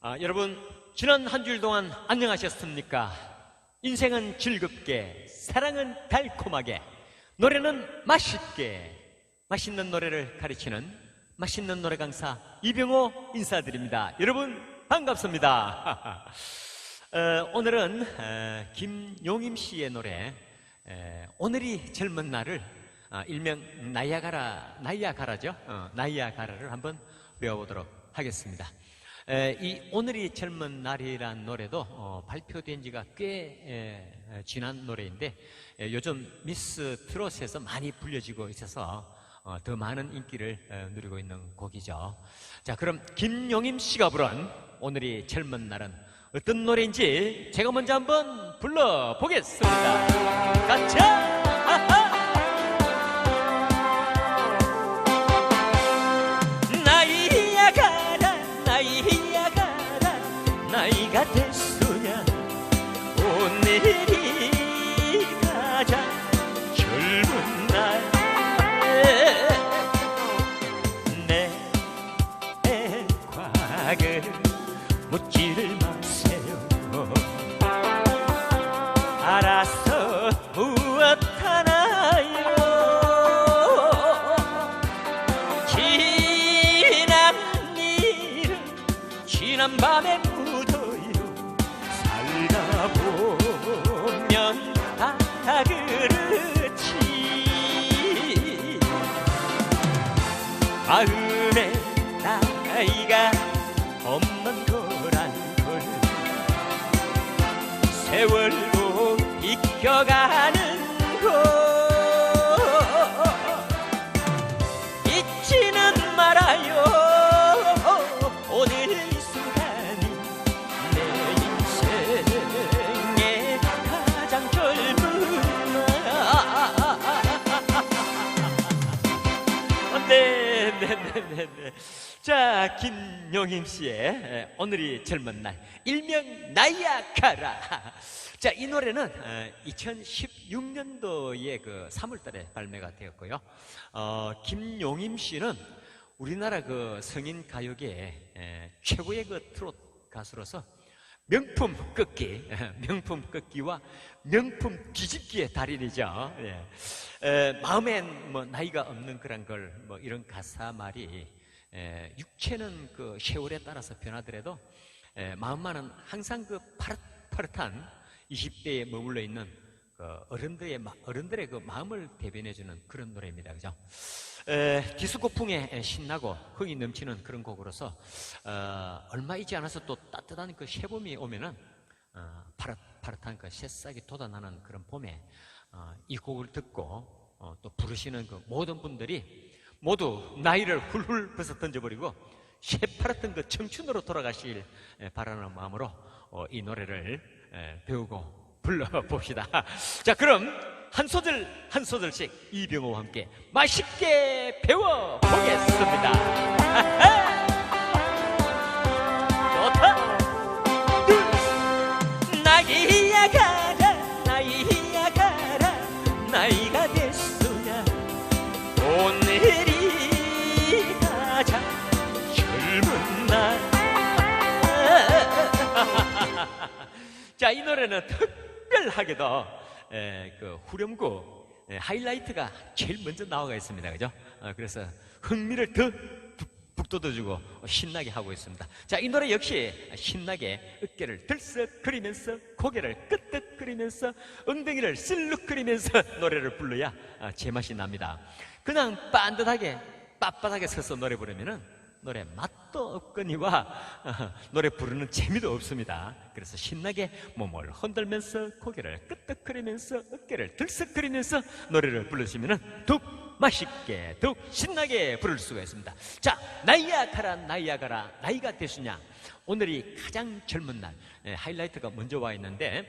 아, 여러분, 지난 한 주일 동안 안녕하셨습니까? 인생은 즐겁게, 사랑은 달콤하게, 노래는 맛있게, 맛있는 노래를 가르치는 맛있는 노래 강사 이병호 인사드립니다. 여러분, 반갑습니다. 어, 오늘은 어, 김용임 씨의 노래, 에, 오늘이 젊은 날을 아, 일명 나이아가라, 나이아가라죠? 어, 나이아가라를 한번 배워보도록 하겠습니다. 에, 이 오늘이 젊은 날이란 노래도 어, 발표된 지가 꽤 에, 지난 노래인데 에, 요즘 미스 트롯에서 많이 불려지고 있어서 어, 더 많은 인기를 에, 누리고 있는 곡이죠. 자, 그럼 김용임 씨가 부른 오늘이 젊은 날은 어떤 노래인지 제가 먼저 한번 불러보겠습니다. 가자! 없는 거란 걸 세월도 비켜가는 것 잊지는 말아요. 오늘 이 순간이 내 인생의 가장 젊은 날. 네, 네, 네, 네, 네. 자, 김 용임 씨의 에, 오늘이 젊은 날, 일명 나이야 가라. 자, 이 노래는 2016년도에 그 3월달에 발매가 되었고요. 어, 김용임 씨는 우리나라 그 성인 가요계의 에, 최고의 그 트롯 가수로서 명품 꺾기, 명품 꺾기와 명품 뒤집기의 달인이죠. 예. 에, 마음엔 뭐 나이가 없는 그런 걸 뭐 이런 가사 말이 에, 육체는 그 세월에 따라서 변하더라도 에, 마음만은 항상 그 파릇파릇한 20대에 머물러 있는 그 어른들의 마- 어른들의 그 마음을 대변해주는 그런 노래입니다, 그죠? 에, 디스코풍에 신나고 흥이 넘치는 그런 곡으로서 어, 얼마이지 않아서 또 따뜻한 그 새봄이 오면은 어, 파릇파릇한 그 새싹이 돋아나는 그런 봄에 어, 이 곡을 듣고 어, 또 부르시는 그 모든 분들이 모두 나이를 훌훌 벗어 던져버리고 새파랗던 그 청춘으로 돌아가실 에, 바라는 마음으로 어, 이 노래를 에, 배우고 불러봅시다. 자, 그럼 한 소절 한 소절씩 이병호와 함께 맛있게 배워보겠습니다. 노래는 특별하게도 에, 그 후렴구 에, 하이라이트가 제일 먼저 나와가 있습니다. 그죠? 어, 그래서 흥미를 더 북- 북돋아주고 신나게 하고 있습니다. 자, 이 노래 역시 신나게 어깨를 들썩거리면서 고개를 끄덕거리면서 엉덩이를 쓸룩거리면서 노래를 불러야 아, 제맛이 납니다. 그냥 빤듯하게 빳빳하게 서서 노래 부르면은 노래 맛도 없거니와 어, 노래 부르는 재미도 없습니다. 그래서 신나게 몸을 흔들면서 고개를 끄덕거리면서 어깨를 들썩거리면서 노래를 부르시면 더욱 맛있게 더욱 신나게 부를 수가 있습니다. 자, 나이야 가라 나이야 가라 나이가 됐으냐 오늘이 가장 젊은 날 예, 하이라이트가 먼저 와 있는데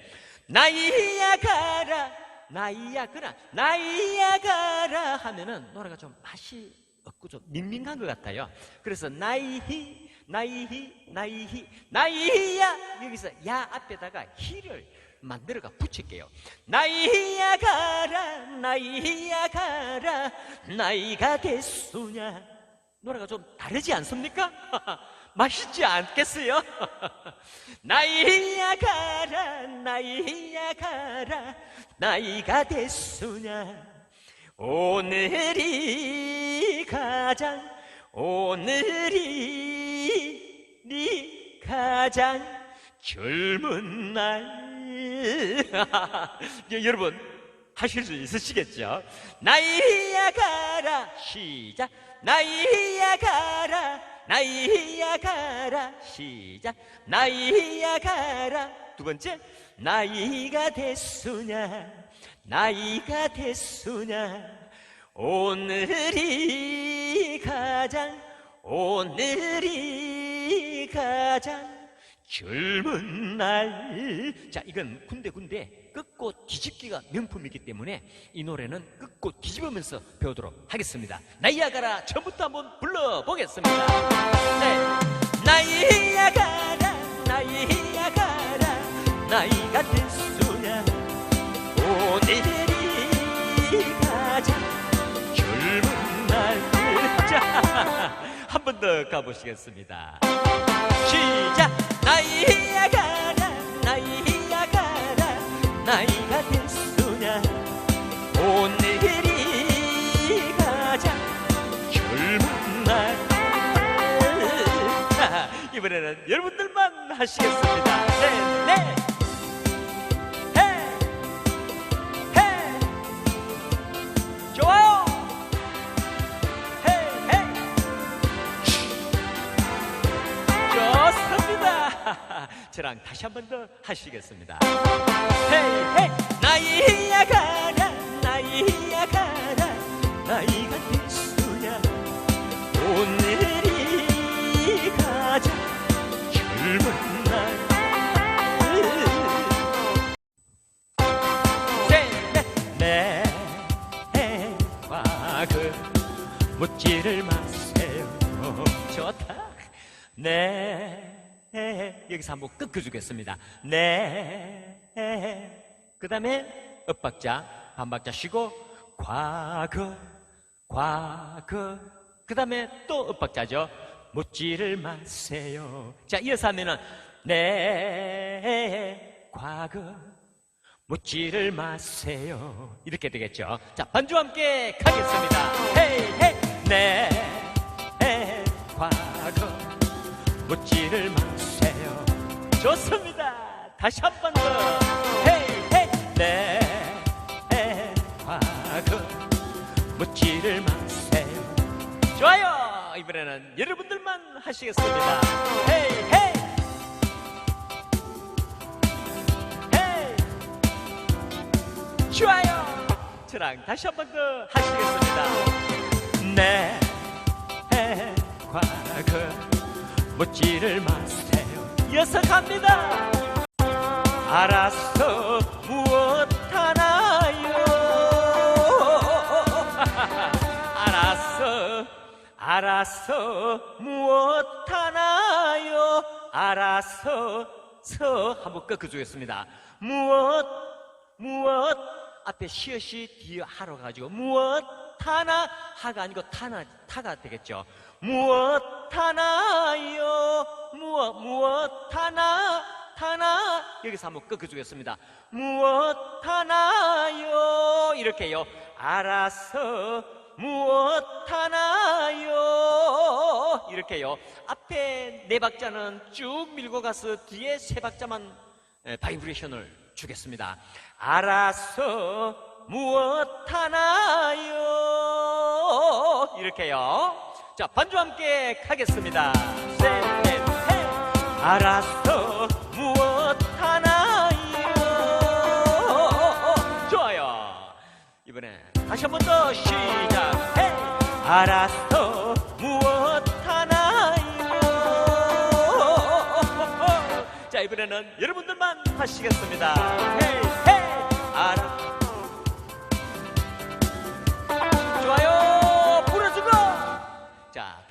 나이야 가라 나이야 가라 나이야 가라 하면은 노래가 좀 맛이 없고 좀 밍밍한 것 같아요. 그래서 나이히 나이히 나이히 나이야 여기서 야 앞에다가 히를 만들어가 붙일게요. 나이야 가라 나이야 가라 나이가 됐으냐 노래가 좀 다르지 않습니까? 맛있지 않겠어요? 나이야 가라 나이야 가라 나이가 됐으냐 오늘이 가장 오늘이 네 가장 젊은 날. 예, 여러분 하실 수 있으시겠죠? 나이야 가라 시작. 나이야 가라 나이야 가라 시작. 나이야 가라. 두 번째 나이가 됐으냐 나이가 됐으냐 오늘이 가장 오늘이 가장 젊은 날. 자, 이건 군데군데 끄고 뒤집기가 명품이기 때문에 이 노래는 끄고 뒤집으면서 배우도록 하겠습니다. 나이아가라 처음부터 한번 불러보겠습니다. 네. 나이아가라, 나이아가라, 나이가 됐으 자, 한번 더 가보시겠습니다. 시작. 나이야 가라 나이야 가라 나이가 됐으냐 오늘이 가장 젊은 날. 자, 이번에는 여러분들만 하시겠습니다. 네, 네. 저랑 다시 한 번 더 하시겠습니다. 헤이 헤이. 나이야 가라 나이야 가라 나이가 됐으냐 오늘이 가장 젊은 내 묻지를 마세요. 좋다. 네 여기서 한번 끄켜주겠습니다 네그 다음에 엇박자 반박자 쉬고 과거 과거 그 다음에 또 엇박자죠 묻지를 마세요 자 이어서 하면은 네 과거 묻지를 마세요. 이렇게 되겠죠. 자, 반주 함께 가겠습니다. 헤이, 헤이, 네, 네, 과거 묻지를 마세요. 좋습니다. 다시 한 번 더. 헤이, 헤이, 네, 네, 과거 묻지를 마세요. 좋아요. 이번에는 여러분들만 하시겠습니다. 헤이, 헤이. 좋아요. 저랑 다시 한 번 더 하시겠습니다. 네, 과거 묻지를 마세요. 이어서 갑니다. 알았어 무엇 하나요? 알았어 알았어 무엇 하나요? 알았어 서 한번 꺾어주겠습니다. 무엇 무엇 앞에 시어시 뒤에 하러 가지고 무엇 하나 하가 아니고 타나 타가 되겠죠. 무엇 하나요? 무엇 무엇 하나 하나 여기서 한번 꺾어주겠습니다. 무엇 하나요? 이렇게요. 알아서 무엇 하나요? 이렇게요. 앞에 네 박자는 쭉 밀고 가서 뒤에 세 박자만 에, 바이브레이션을 주겠습니다. 알아서 무엇 하나요? 이렇게요. 자, 반주 함께 하겠습니다. 셋. 알아서 무엇 하나요? 좋아요. 이번에 다시 한 번더 무엇 하나요? 자, 이번에는 여러분들만 하시겠습니다. 헤이, 헤이. 좋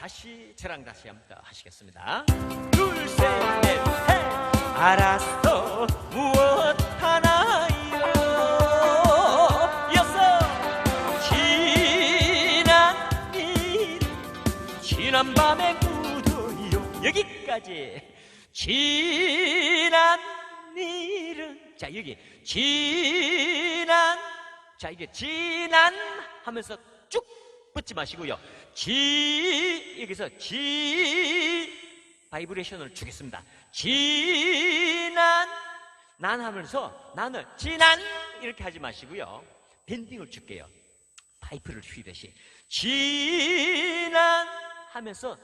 다시 저랑 다시 한번 더 하시겠습니다. 둘, 셋, 넷, 해. 알았어, 무엇 지난 밤에 묻어요. 여기까지. 지난 일은. 자 여기. 지난. 자 이게 지난 하면서 쭉 붙지 마시고요 지 여기서 지 바이브레이션을 주겠습니다. 지난 난 하면서 난을 지난 이렇게 하지 마시고요. 밴딩을 줄게요. 파이프를 휘듯이. 지난 하면서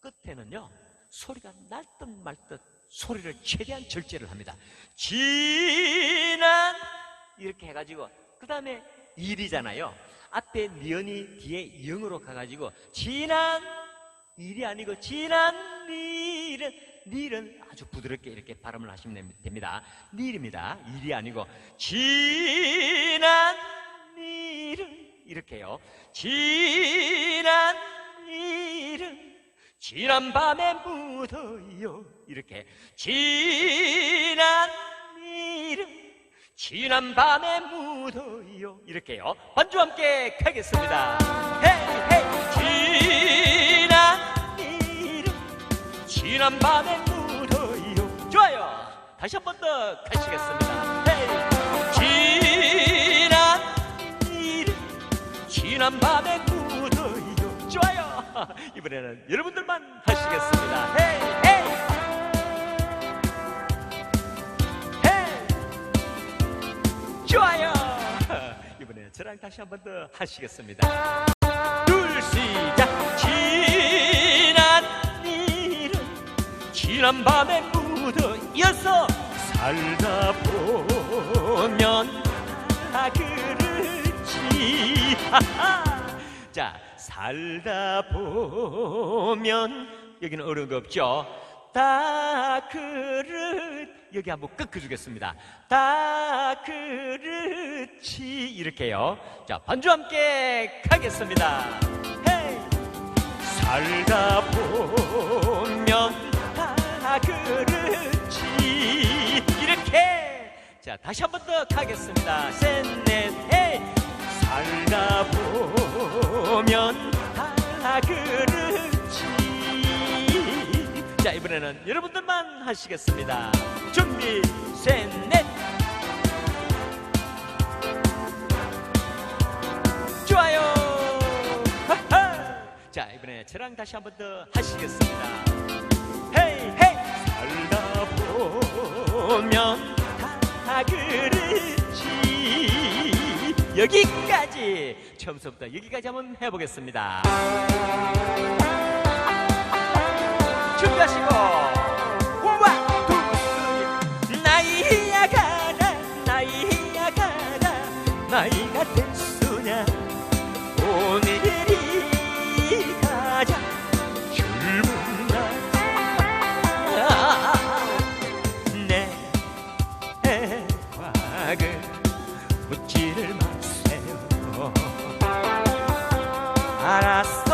끝에는요 소리가 날 듯 말듯 소리를 최대한 절제를 합니다. 지난 이렇게 해가지고 그 다음에 일이잖아요 앞에 니은이 뒤에 영으로 가가지고 지난 일이 아니고 지난 일은 일은 아주 부드럽게 이렇게 발음을 하시면 됩니다. 일입니다. 일이 아니고 지난 일은 이렇게요. 지난 일은 지난 밤에 묻어요. 이렇게. 지난 일은 지난 밤에 묻어요. 이렇게요. 반주와 함께 가겠습니다. 헤이 헤이. 지난 일은 지난 밤에 묻어요. 좋아요. 다시 한 번 더 가시겠습니다. 헤이. 지난 일은 지난 밤에 묻어요. 좋아요. 이번에는 여러분들만 하시겠습니다. 헤이 헤이 저랑 다시 한 번 더 하시겠습니다. 둘 시작. 지난 일은 지난 밤에 묻어여서 살다 보면 다 그렇지. 자 살다 보면 여기는 어려운 거 없죠. 다 그렇 여기 한번 꺾어주겠습니다. 다 그렇지 이렇게요. 자 반주 함께 가겠습니다. 헤이! 살다 보면 다 그렇지 이렇게. 자 다시 한 번 더 가겠습니다. 셋 넷 헤이! 살다 보면 다 그렇지 자 이번에는 여러분들만 하시겠습니다. 준비 셋넷. 좋아요. 자 이번에 저랑 다시 한 번 더 하시겠습니다. 헤이 헤이. 살다 보면 다 그렇지. 여기까지. 처음부터 여기까지 한번 해보겠습니다 준비하시고. 나이가 됐으냐? 오늘이 가장 젊은 날내 과거 묻지를 마세요. 알았어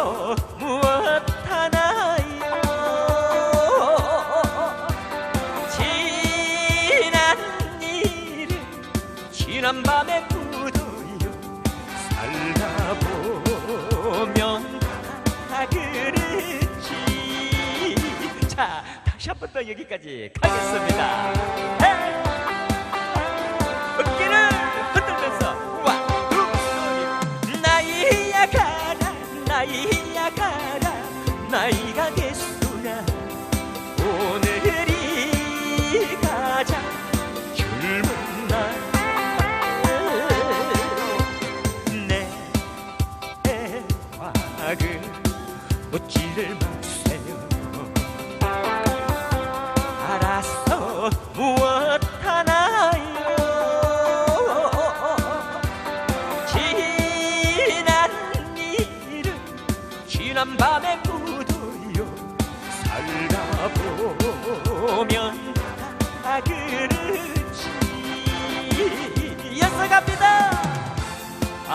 여기까지 가겠습니다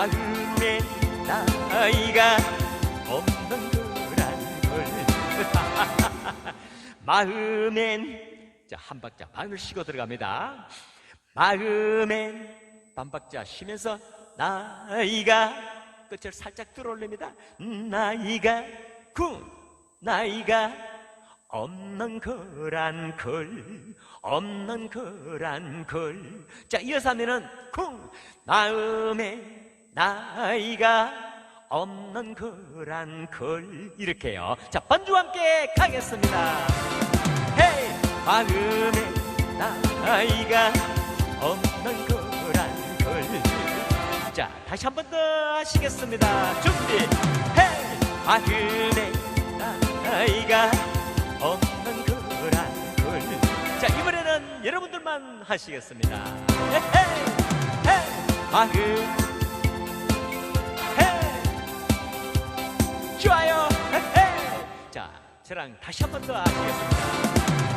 마음의 나이가 없는 거란 걸 마음엔 자, 한 박자 반을 쉬고 들어갑니다. 마음엔 반 박자 쉬면서 나이가 끝을 살짝 들어올립니다. 나이가 구 나이가 없는 거란 걸 없는 거란 걸자 이어서 하면은 쿵 마음에 나이가 없는 거란 걸 이렇게요. 자 반주와 함께 가겠습니다. 헤이! 마음에 나이가 없는 거란 걸자 다시 한 번 더 하시겠습니다. 준비! 헤이! 마음에 나이가 없는 거란 걸자 이번에는 여러분들만 하시겠습니다. 헤이! 헤이! 마음 좋아요. 자 저랑 다시 한 번 더 하시겠습니다.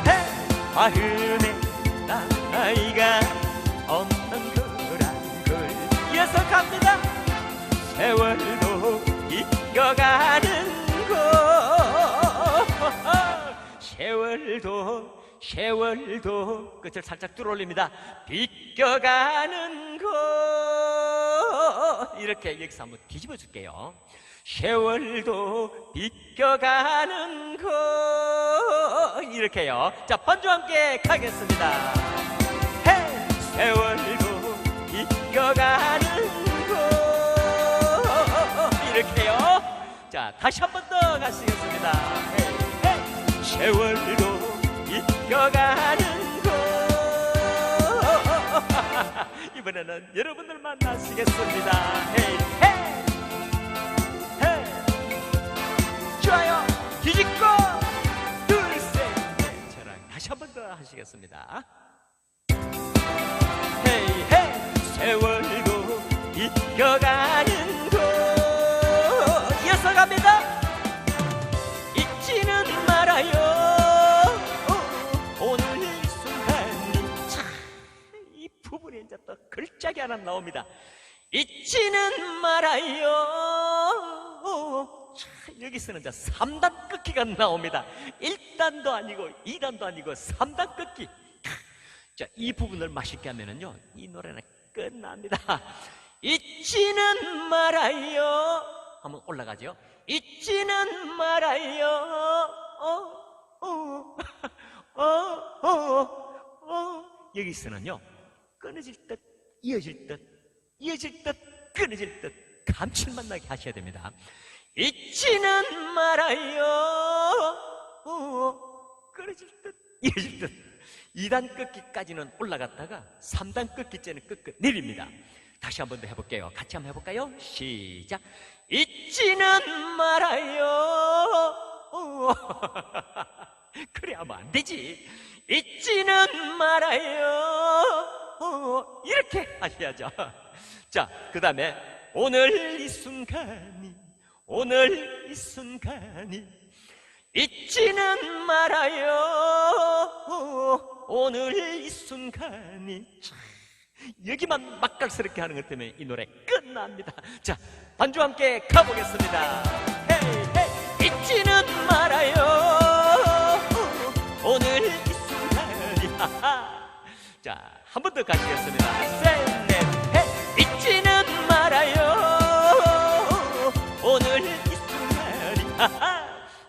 헤이 마음에 나이가 없는 거란 걸 갑니다. 세월도 이겨가는 거. 세월도 세월도 끝을 살짝 뚫어올립니다. 비껴가는 거. 이렇게 여기서 한번 뒤집어 줄게요 세월도 비껴가는 거 이렇게요. 자 반주와 함께 가겠습니다. 헤이! 세월도 비껴가는 거 이렇게요. 자 다시 한 번 더 가시겠습니다. 헤이, 헤이. 세월도 비껴가는 거 이번에는 여러분들만 하시겠습니다. 헤이 헤이 헤이 다시 한 번 더 하시겠습니다. 헤이 헤이 세월도 이겨가는 거 이어서 갑니다. 잊지는 말아요. 어, 오늘 이 순간이 참이 부분이 이제 또 글짝이 하나 나옵니다. 잊지는 말아요. 참, 여기서는 이제 3단 끊기가 나옵니다 1단도 아니고 2단도 아니고 3단 끊기 자, 이 부분을 맛있게 하면은요, 이 노래는 끝납니다. 잊지는 말아요. 한번 올라가죠. 잊지는 말아요. 어, 어, 어, 어, 어. 여기서는요, 끊어질 듯, 이어질 듯, 이어질 듯, 끊어질 듯, 감칠맛 나게 하셔야 됩니다. 잊지는 말아요. 어, 끊어질 듯, 이어질 듯. 2단 끊기까지는 올라갔다가 3단 끊기째는 끝끝 내립니다. 다시 한 번 더 해볼게요. 같이 한번 해볼까요? 시작. 잊지는 말아요. 어. 그래 하면 안 되지. 잊지는 말아요. 어. 이렇게 하셔야죠. 자, 그 다음에 오늘 이 순간이 오늘 이 순간이 잊지는 말아요. 오늘 이 순간이 참, 여기만 맛깔스럽게 하는 것 때문에 이 노래 끝납니다. 자, 반주와 함께 가보겠습니다. 헤이, 헤이, 잊지는 말아요. 오늘 이 순간이. 자, 한 번 더 가시겠습니다.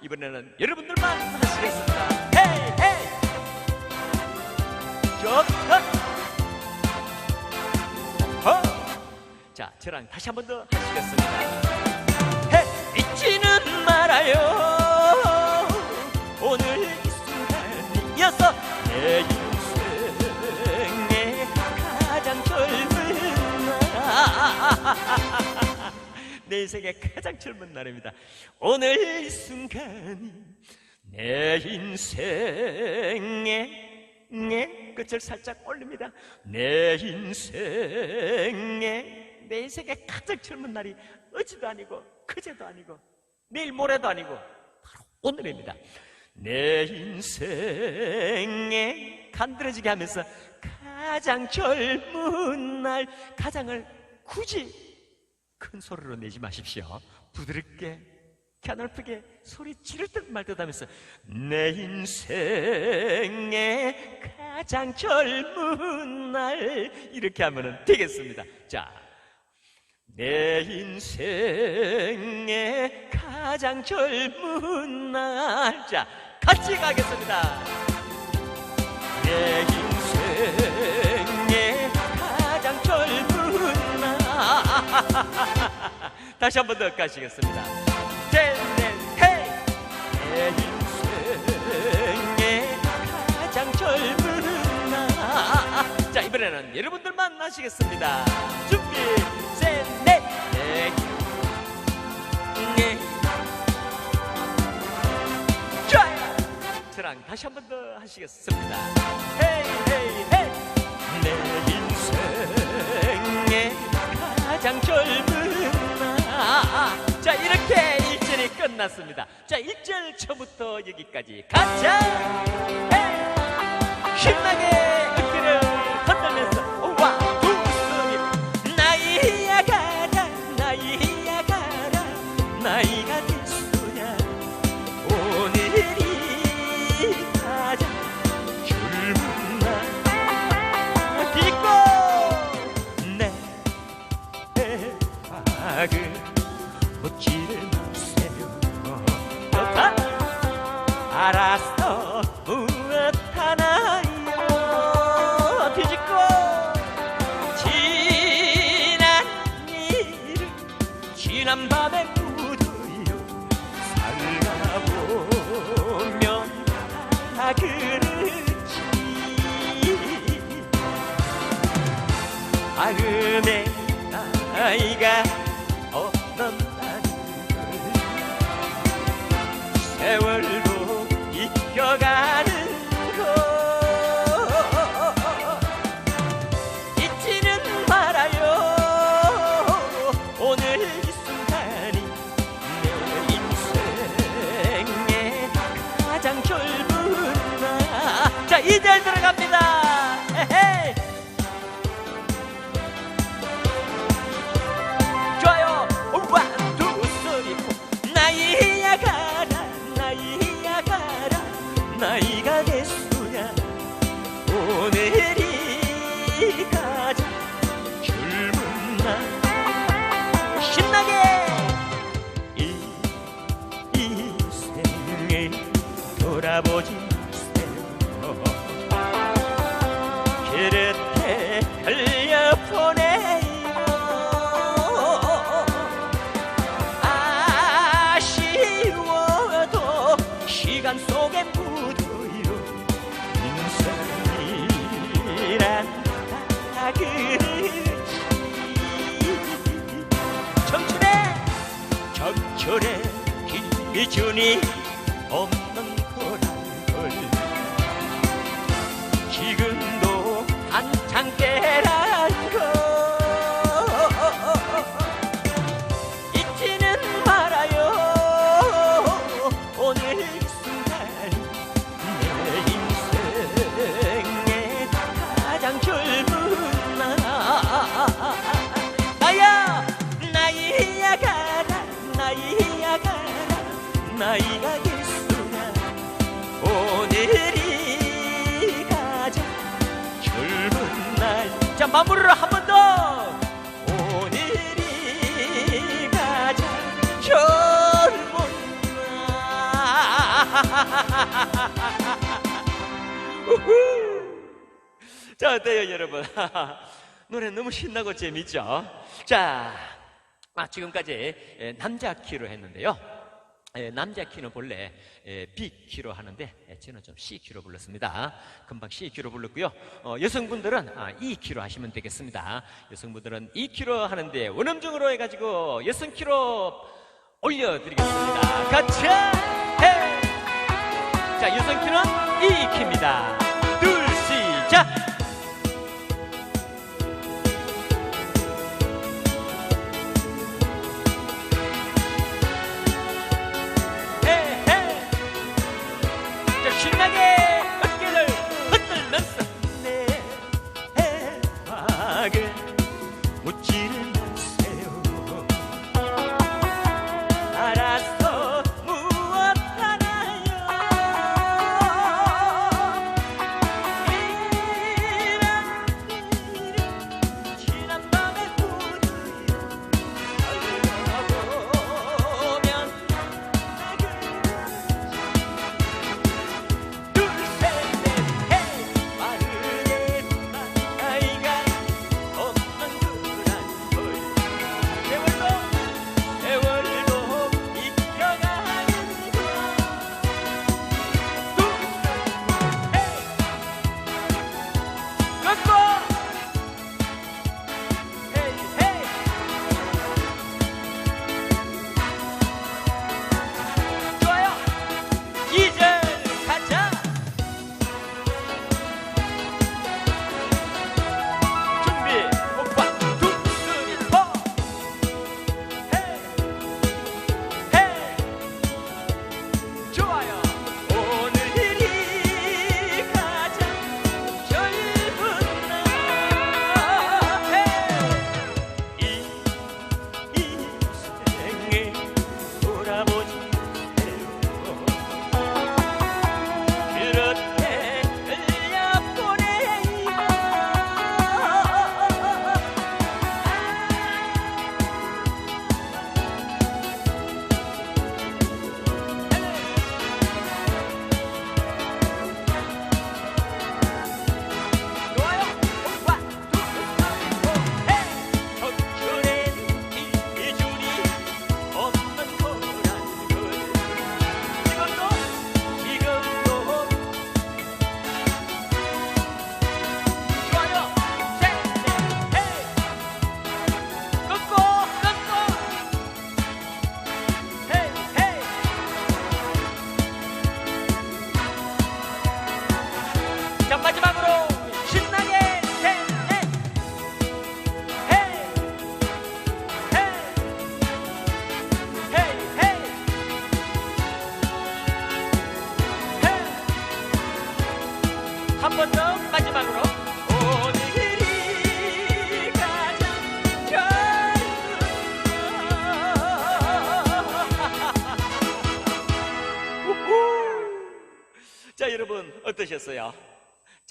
이번에는 여러분들만 하시겠습니다. 헤이 헤이 좋다. 어. 자, 저랑 다시 한 번 더 하시겠습니다. 헤이 잊지는 말아요. 오늘 이 순간이 이어서 내 인생의 가장 젊은 날. 내 인생의 가장 젊은 날입니다. 오늘 이 순간이 내 인생의 의 끝을 살짝 올립니다. 내 인생의 내 인생의 가장 젊은 날이 어제도 아니고 그제도 아니고 내일 모레도 아니고 바로 오늘입니다. 내 인생에 간드러지게 하면서 가장 젊은 날 가장을 굳이 큰 소리로 내지 마십시오. 부드럽게 갸넓게 소리 지를 듯 말 듯 하면서 내 인생의 가장 젊은 날 이렇게 하면 되겠습니다. 자, 내 인생의 가장 젊은 날. 자, 같이 가겠습니다. 내 다시 한 번 더 가시겠습니다. 헤이 내 인생의 가장 젊은 날 자 이번에는 여러분들만 하시겠습니다. 준비 셋넷 내 인생의 좋아요. 저랑 다시 한 번 더 하시겠습니다. 헤이 헤이 헤이 내 인생의 가장 젊은 날. 자 이렇게 일절이 끝났습니다. 자 1절 처음부터 여기까지 가자. 헤이 신나게 지난 밤에 묻어요 살아보면 다 그렇지. 마음의 나이가 돌아보지 마세요. 그렇게 흘려보내요 청춘의 적절의 기준이 마무리를 한 번 더. 오늘이 가장 젊은 날. 자 어때요 여러분? 노래 너무 신나고 재밌죠? 자 아, 지금까지 에, 남자 키로 했는데요. 에, 남자 키는 본래 에, B 키로 하는데 에, 저는 좀 C 키로 불렀습니다. 금방 C 키로 불렀고요. 어, 여성분들은 아, E 키로 하시면 되겠습니다. 여성분들은 E 키로 하는데 원음중으로 해가지고 여성 키로 올려드리겠습니다. 같이 해! 자 여성 키는 E 키입니다.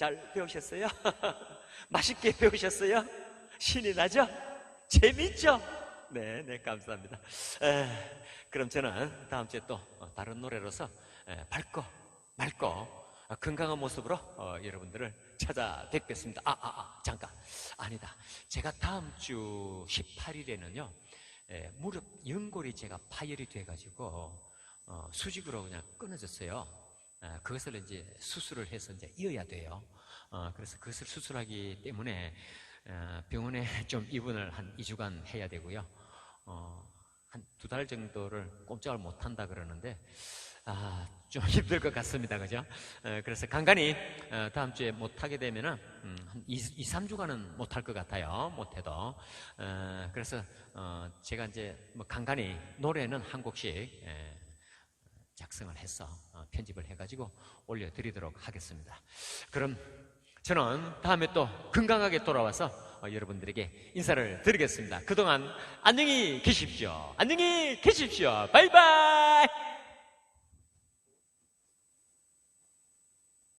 잘 배우셨어요? 맛있게 배우셨어요? 신이 나죠? 재밌죠? 네, 네, 감사합니다. 에, 그럼 저는 다음 주에 또 어, 다른 노래로서 에, 밝고 맑고 어, 건강한 모습으로 어, 여러분들을 찾아뵙겠습니다. 아, 아, 아, 잠깐. 아니다. 제가 다음 주 18일에는요, 무릎 연골이 제가 파열이 돼가지고 어, 수직으로 그냥 끊어졌어요. 아, 그것을 이제 수술을 해서 이제 이어야 돼요. 어, 그래서 그것을 수술하기 때문에 어, 병원에 좀 입원을 한 2주간 해야 되고요. 어, 한두 달 정도를 꼼짝을 못 한다 그러는데, 아, 좀 힘들 것 같습니다. 그죠? 어, 그래서 간간히 어, 다음 주에 못 하게 되면은, 음, 한 2, 2, 3주간은 못 할 것 같아요. 못 해도. 어, 그래서, 어, 제가 이제 뭐 간간히 노래는 한 곡씩, 예, 작성을 해서 어, 편집을 해가지고 올려드리도록 하겠습니다. 그럼 저는 다음에 또 건강하게 돌아와서 어, 여러분들에게 인사를 드리겠습니다. 그동안 안녕히 계십시오. 안녕히 계십시오. 바이바이!